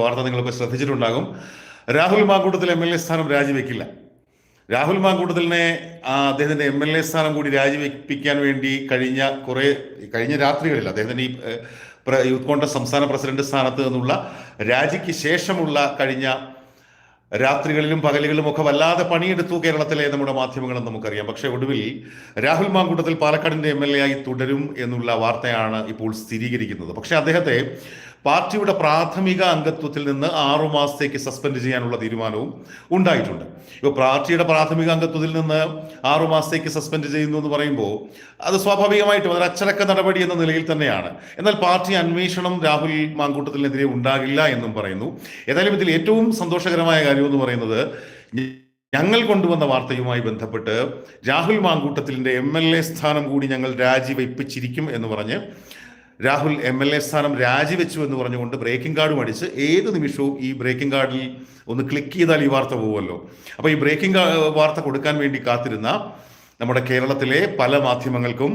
വാർത്ത നിങ്ങളൊക്കെ ശ്രദ്ധിച്ചിട്ടുണ്ടാകും. Rahul Mamkootathil M L A സ്ഥാനം രാജിവെക്കില്ല. രാഹുൽ മാങ്കൂട്ടത്തിലിനെ അദ്ദേഹത്തിന്റെ എം എൽ എ സ്ഥാനം കൂടി രാജിവെപ്പിക്കാൻ വേണ്ടി കഴിഞ്ഞ കുറെ കഴിഞ്ഞ രാത്രികളിൽ അദ്ദേഹത്തിന്റെ ഈ യൂത്ത് കോൺഗ്രസ് സംസ്ഥാന പ്രസിഡന്റ് സ്ഥാനത്ത് നിന്നുള്ള രാജിക്ക് ശേഷമുള്ള കഴിഞ്ഞ രാത്രികളിലും പകലുകളിലും ഒക്കെ വല്ലാതെ പണിയെടുത്തു കേരളത്തിലെ നമ്മുടെ മാധ്യമങ്ങളും നമുക്കറിയാം. പക്ഷേ ഒടുവിൽ രാഹുൽ മാങ്കൂട്ടത്തിൽ പാലക്കാടിന്റെ എം എൽ എ ആയി തുടരും എന്നുള്ള വാർത്തയാണ് ഇപ്പോൾ സ്ഥിരീകരിക്കുന്നത്. പക്ഷേ അദ്ദേഹത്തെ പാർട്ടിയുടെ പ്രാഥമിക അംഗത്വത്തിൽ നിന്ന് ആറു മാസത്തേക്ക് സസ്പെൻഡ് ചെയ്യാനുള്ള തീരുമാനവും ഉണ്ടായിട്ടുണ്ട്. ഇപ്പോൾ പാർട്ടിയുടെ പ്രാഥമിക അംഗത്വത്തിൽ നിന്ന് ആറു മാസത്തേക്ക് സസ്പെൻഡ് ചെയ്യുന്നു എന്ന് പറയുമ്പോൾ അത് സ്വാഭാവികമായിട്ടും അതൊരു അച്ചടക്ക നടപടി എന്ന നിലയിൽ തന്നെയാണ്. എന്നാൽ പാർട്ടി അന്വേഷണം രാഹുൽ മാങ്കൂട്ടത്തിനെതിരെ ഉണ്ടാകില്ല എന്നും പറയുന്നു. ഏതായാലും ഇതിൽ ഏറ്റവും സന്തോഷകരമായ കാര്യം എന്ന് പറയുന്നത് ഞങ്ങൾ കൊണ്ടുവന്ന വാർത്തയുമായി ബന്ധപ്പെട്ട് രാഹുൽ മാങ്കൂട്ടത്തിലിന്റെ എം എൽ എ സ്ഥാനം കൂടി ഞങ്ങൾ രാജിവെപ്പിച്ചിരിക്കും എന്ന് പറഞ്ഞ് രാഹുൽ എം എൽ എ സ്ഥാനം രാജിവെച്ചു എന്ന് പറഞ്ഞുകൊണ്ട് ബ്രേക്കിംഗ് കാർഡും അടിച്ച് ഏത് നിമിഷവും ഈ ബ്രേക്കിംഗ് കാർഡിൽ ഒന്ന് ക്ലിക്ക് ചെയ്താൽ ഈ വാർത്ത പോകുമല്ലോ അപ്പോൾ ഈ ബ്രേക്കിംഗ് വാർത്ത കൊടുക്കാൻ വേണ്ടി കാത്തിരുന്ന നമ്മുടെ കേരളത്തിലെ പല മാധ്യമങ്ങൾക്കും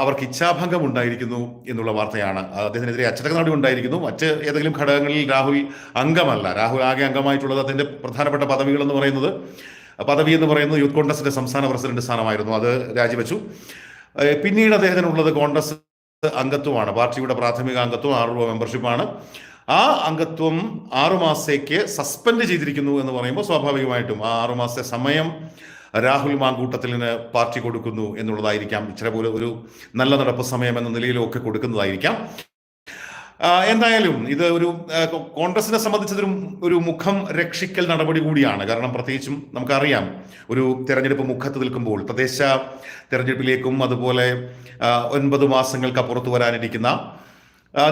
അവർക്ക് ഇച്ഛാഭംഗം ഉണ്ടായിരിക്കുന്നു എന്നുള്ള വാർത്തയാണ്. അദ്ദേഹത്തിനെതിരെ അച്ചടക്ക നടപടി ഉണ്ടായിരിക്കുന്നു. മറ്റ് ഏതെങ്കിലും ഘടകങ്ങളിൽ രാഹുൽ അംഗമല്ല. രാഹുൽ ആകെ അംഗമായിട്ടുള്ളത് അതിന്റെ പ്രധാനപ്പെട്ട പദവികൾ എന്ന് പറയുന്നത് പദവി എന്ന് പറയുന്നത് യൂത്ത് കോൺഗ്രസിന്റെ സംസ്ഥാന പ്രസിഡന്റ് സ്ഥാനമായിരുന്നു. അത് രാജിവെച്ചു. പിന്നീട് അദ്ദേഹത്തിനുള്ളത് കോൺഗ്രസ് അംഗത്വമാണ്. പാർട്ടിയുടെ പ്രാഥമിക അംഗത്വം ആറ് രൂപ മെമ്പർഷിപ്പാണ് ആ അംഗത്വം ആറു മാസത്തേക്ക് സസ്പെൻഡ് ചെയ്തിരിക്കുന്നു എന്ന് പറയുമ്പോൾ സ്വാഭാവികമായിട്ടും ആ ആറു മാസത്തെ സമയം രാഹുൽ മാങ്കൂട്ടത്തിലിന് പാർട്ടി കൊടുക്കുന്നു എന്നുള്ളതായിരിക്കാം. ഇച്ചിരി പോലെ ഒരു നല്ല നടപ്പ് സമയം എന്ന നിലയിലൊക്കെ കൊടുക്കുന്നതായിരിക്കാം. എന്തായാലും ഇത് ഒരു കോൺഗ്രസിനെ സംബന്ധിച്ചതൊരു ഒരു മുഖം രക്ഷിക്കൽ നടപടി കൂടിയാണ്. കാരണം പ്രത്യേകിച്ചും നമുക്കറിയാം ഒരു തെരഞ്ഞെടുപ്പ് മുഖത്ത് നിൽക്കുമ്പോൾ തദ്ദേശ തെരഞ്ഞെടുപ്പിലേക്കും അതുപോലെ ഒൻപത് മാസങ്ങൾക്ക് അപ്പുറത്ത് വരാനിരിക്കുന്ന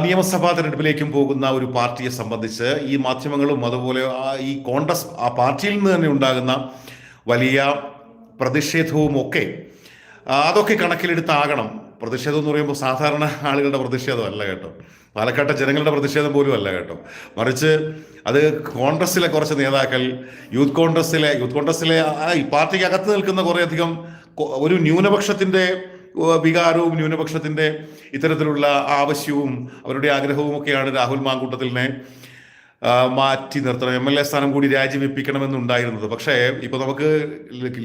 നിയമസഭാ തെരഞ്ഞെടുപ്പിലേക്കും പോകുന്ന ഒരു പാർട്ടിയെ സംബന്ധിച്ച് ഈ മാധ്യമങ്ങളും അതുപോലെ ഈ കോൺഗ്രസ് ആ പാർട്ടിയിൽ നിന്ന് തന്നെ ഉണ്ടാകുന്ന വലിയ പ്രതിഷേധവും ഒക്കെ അതൊക്കെ കണക്കിലെടുത്താകണം. പ്രതിഷേധം എന്ന് പറയുമ്പോൾ സാധാരണ ആളുകളുടെ പ്രതിഷേധമല്ല കേട്ടോ. പാലക്കാട്ടെ ജനങ്ങളുടെ പ്രതിഷേധം പോലും അല്ല കേട്ടോ. മറിച്ച് അത് കോൺഗ്രസിലെ കുറച്ച് നേതാക്കൾ യൂത്ത് കോൺഗ്രസിലെ യൂത്ത് കോൺഗ്രസിലെ ഈ പാർട്ടിക്ക് അകത്ത് നിൽക്കുന്ന കുറേയധികം ഒരു ന്യൂനപക്ഷത്തിന്റെ വികാരവും ന്യൂനപക്ഷത്തിന്റെ ഇത്തരത്തിലുള്ള ആവശ്യവും അവരുടെ ആഗ്രഹവും ഒക്കെയാണ് രാഹുൽ മാങ്കൂട്ടത്തിലിനെ മാറ്റി നിർത്തണം. എം എൽ എ സ്ഥാനം കൂടി രാജിവെപ്പിക്കണമെന്നുണ്ടായിരുന്നത്. പക്ഷേ ഇപ്പൊ നമുക്ക്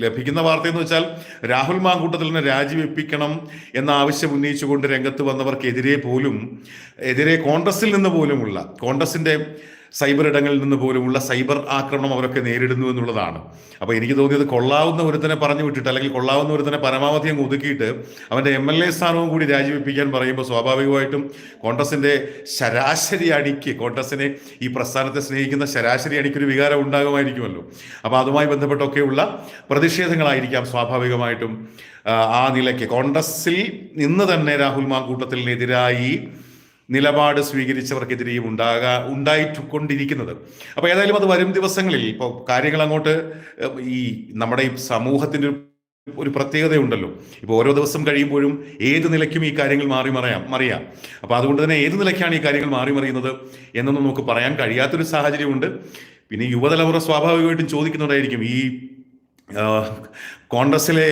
ലഭിക്കുന്ന വാർത്ത എന്ന് വെച്ചാൽ രാഹുൽ മാങ്കൂട്ടത്തിലിനെ രാജിവെപ്പിക്കണം എന്ന ആവശ്യം ഉന്നയിച്ചുകൊണ്ട് രംഗത്ത് വന്നവർക്കെതിരെ പോലും എതിരെ കോൺഗ്രസിൽ നിന്ന് പോലുമുള്ള കോൺഗ്രസിന്റെ സൈബർ ഇടങ്ങളിൽ നിന്ന് പോലുമുള്ള സൈബർ ആക്രമണം അവരൊക്കെ നേരിടുന്നു എന്നുള്ളതാണ്. അപ്പോൾ എനിക്ക് തോന്നിയത് കൊള്ളാവുന്ന ഒരുത്തനെ പറഞ്ഞു വിട്ടിട്ട് അല്ലെങ്കിൽ കൊള്ളാവുന്ന ഒരുത്തനെ പരമാവധി അങ്ങ് ഒതുക്കിയിട്ട് അവന്റെ എം എൽ എ സ്ഥാനവും കൂടി രാജിവെപ്പിക്കാൻ പറയുമ്പോൾ സ്വാഭാവികമായിട്ടും കോൺഗ്രസിന്റെ ശരാശരി അടിക്ക് കോൺഗ്രസിനെ ഈ പ്രസ്ഥാനത്തെ സ്നേഹിക്കുന്ന ശരാശരി അടിക്കൊരു വികാരം ഉണ്ടാകുമായിരിക്കുമല്ലോ. അപ്പോൾ അതുമായി ബന്ധപ്പെട്ടൊക്കെയുള്ള പ്രതിഷേധങ്ങളായിരിക്കാം സ്വാഭാവികമായിട്ടും ആ നിലയ്ക്ക്. കോൺഗ്രസിൽ നിന്ന് തന്നെ രാഹുൽ മാങ്കൂട്ടത്തിനെതിരായി നിലപാട് സ്വീകരിച്ചവർക്കെതിരെയും ഉണ്ടാകാ ഉണ്ടായിട്ടുകൊണ്ടിരിക്കുന്നത് അപ്പോൾ ഏതായാലും അത് വരും ദിവസങ്ങളിൽ. ഇപ്പോൾ കാര്യങ്ങൾ അങ്ങോട്ട് ഈ നമ്മുടെ ഈ സമൂഹത്തിന്റെ ഒരു പ്രത്യേകതയുണ്ടല്ലോ. ഇപ്പോൾ ഓരോ ദിവസം കഴിയുമ്പോഴും ഏത് നിലയ്ക്കും ഈ കാര്യങ്ങൾ മാറി മറിയാം മറിയാം. അപ്പോൾ അതുകൊണ്ട് തന്നെ ഏത് നിലയ്ക്കാണ് ഈ കാര്യങ്ങൾ മാറി മറിയുന്നത് എന്നൊന്നും നമുക്ക് പറയാൻ കഴിയാത്തൊരു സാഹചര്യമുണ്ട്. പിന്നെ യുവതലമുറ സ്വാഭാവികമായിട്ടും ചോദിക്കുന്നുണ്ടായിരിക്കും ഈ കോൺഗ്രസിലെ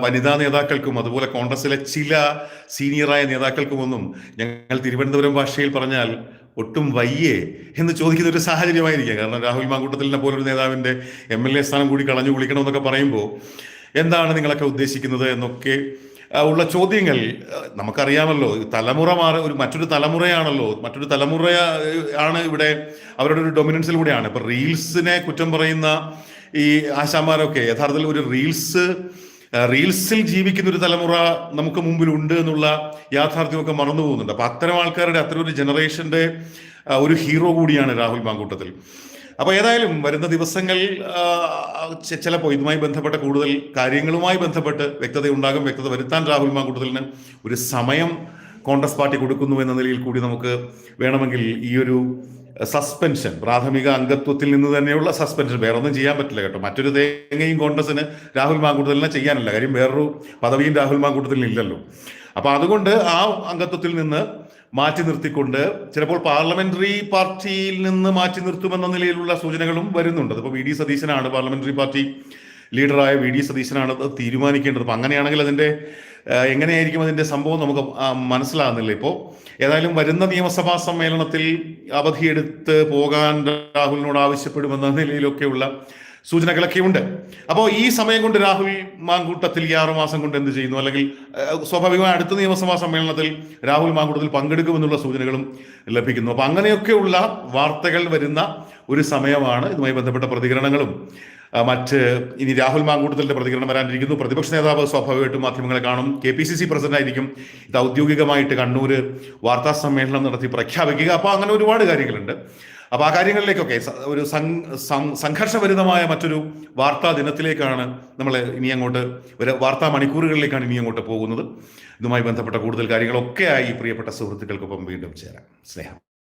വനിതാ നേതാക്കൾക്കും അതുപോലെ കോൺഗ്രസിലെ ചില സീനിയറായ നേതാക്കൾക്കുമൊന്നും ഞങ്ങൾ തിരുവനന്തപുരം ഭാഷയിൽ പറഞ്ഞാൽ ഒട്ടും വയ്യേ എന്ന് ചോദിക്കുന്ന ഒരു സാഹചര്യമായിരിക്കാം. കാരണം രാഹുൽ മാങ്കൂട്ടത്തിലിനെ പോലൊരു നേതാവിന്റെ എം എൽ എ സ്ഥാനം കൂടി കളഞ്ഞു കുളിക്കണം എന്നൊക്കെ പറയുമ്പോൾ എന്താണ് നിങ്ങളൊക്കെ ഉദ്ദേശിക്കുന്നത് എന്നൊക്കെ ഉള്ള ചോദ്യങ്ങൾ നമുക്കറിയാമല്ലോ. തലമുറ മാറി ഒരു മറ്റൊരു തലമുറയാണല്ലോ. മറ്റൊരു തലമുറ ആണ് ഇവിടെ അവരുടെ ഒരു ഡൊമിനൻസിലൂടെയാണ് ഇപ്പൊ റീൽസിനെ കുറ്റം പറയുന്ന ഈ ആശാമാരൊക്കെ യഥാർത്ഥത്തിൽ ഒരു റീൽസ് റീൽസിൽ ജീവിക്കുന്ന ഒരു തലമുറ നമുക്ക് മുമ്പിൽ ഉണ്ട് എന്നുള്ള യാഥാർത്ഥ്യമൊക്കെ മറന്നു പോകുന്നുണ്ട്. അപ്പൊ അത്തരം ആൾക്കാരുടെ അത്തരം ഒരു ജനറേഷന്റെ ഒരു ഹീറോ കൂടിയാണ് രാഹുൽ മാങ്കൂട്ടത്തിൽ. അപ്പൊ ഏതായാലും വരുന്ന ദിവസങ്ങൾ ചിലപ്പോൾ ഇതുമായി ബന്ധപ്പെട്ട കൂടുതൽ കാര്യങ്ങളുമായി ബന്ധപ്പെട്ട് വ്യക്തത ഉണ്ടാകും വ്യക്തത വരുത്താൻ രാഹുൽ മാങ്കൂട്ടത്തിലിന് ഒരു സമയം കോൺഗ്രസ് പാർട്ടി കൊടുക്കുന്നു എന്ന നിലയിൽ കൂടി നമുക്ക് വേണമെങ്കിൽ ഈ ഒരു സസ്പെൻഷൻ പ്രാഥമിക അംഗത്വത്തിൽ നിന്ന് തന്നെയുള്ള സസ്പെൻഷൻ വേറെ ഒന്നും ചെയ്യാൻ പറ്റില്ല കേട്ടോ. മറ്റൊരു തേങ്ങയും കോൺഗ്രസിന് രാഹുൽ മാങ്കൂട്ടത്തിലിനെ ചെയ്യാനില്ല. കാര്യം വേറൊരു പദവിയും രാഹുൽ മാങ്കൂട്ടത്തിൽ ഇല്ലല്ലോ. അപ്പൊ അതുകൊണ്ട് ആ അംഗത്വത്തിൽ നിന്ന് മാറ്റി നിർത്തിക്കൊണ്ട് ചിലപ്പോൾ പാർലമെന്ററി പാർട്ടിയിൽ നിന്ന് മാറ്റി നിർത്തുമെന്ന നിലയിലുള്ള സൂചനകളും വരുന്നുണ്ട്. അതിപ്പോൾ വി ഡി സതീശനാണ് പാർലമെന്ററി പാർട്ടി ലീഡറായ വി ഡി സതീശനാണ് തീരുമാനിക്കേണ്ടത്. അപ്പം അങ്ങനെയാണെങ്കിൽ അതിന്റെ ആ, എങ്ങനെയായിരിക്കും അതിന്റെ സംഭവം നമുക്ക് മനസ്സിലാകുന്നില്ല ഇപ്പോൾ ഏതായാലും വരുന്ന നിയമസഭാ സമ്മേളനത്തിൽ അവധിയെടുത്ത് പോകാൻ രാഹുലിനോട് ആവശ്യപ്പെടുമെന്ന നിലയിലൊക്കെയുള്ള സൂചനകളൊക്കെ ഉണ്ട് അപ്പോൾ ഈ സമയം കൊണ്ട് രാഹുൽ മാങ്കൂട്ടത്തിൽ ഈ ആറുമാസം കൊണ്ട് എന്ത് ചെയ്യുന്നു? അല്ലെങ്കിൽ സ്വാഭാവികമായി അടുത്ത നിയമസഭാ സമ്മേളനത്തിൽ രാഹുൽ മാങ്കൂട്ടത്തിൽ പങ്കെടുക്കുമെന്നുള്ള സൂചനകളും ലഭിക്കുന്നു. അപ്പോൾ അങ്ങനെയൊക്കെയുള്ള വാർത്തകൾ വരുന്ന ഒരു സമയമാണ് ഇതുമായി ബന്ധപ്പെട്ട പ്രതികരണങ്ങളും. മറ്റ് ഇനി രാഹുൽ മാങ്കൂട്ടത്തിന്റെ പ്രതികരണം വരാനിരിക്കുന്നു. പ്രതിപക്ഷ നേതാവ് സ്വാഭാവികമായിട്ടും മാധ്യമങ്ങളെ കാണും. K P C C president ആയിരിക്കും ഇത് ഔദ്യോഗികമായിട്ട് കണ്ണൂര് വാർത്താ സമ്മേളനം നടത്തി പ്രഖ്യാപിക്കുക. അപ്പോൾ അങ്ങനെ ഒരുപാട് കാര്യങ്ങളുണ്ട്. അപ്പൊ ആ കാര്യങ്ങളിലേക്കൊക്കെ ഒരു സംഘർഷഭരിതമായ മറ്റൊരു വാർത്താ ദിനത്തിലേക്കാണ് നമ്മൾ ഇനി അങ്ങോട്ട് ഒരു വാർത്താ മണിക്കൂറുകളിലേക്കാണ് ഇനി അങ്ങോട്ട് പോകുന്നത്. ഇതുമായി ബന്ധപ്പെട്ട കൂടുതൽ കാര്യങ്ങളൊക്കെ ആയി പ്രിയപ്പെട്ട സുഹൃത്തുക്കൾക്കൊപ്പം വീണ്ടും ചേരാം. സ്നേഹം.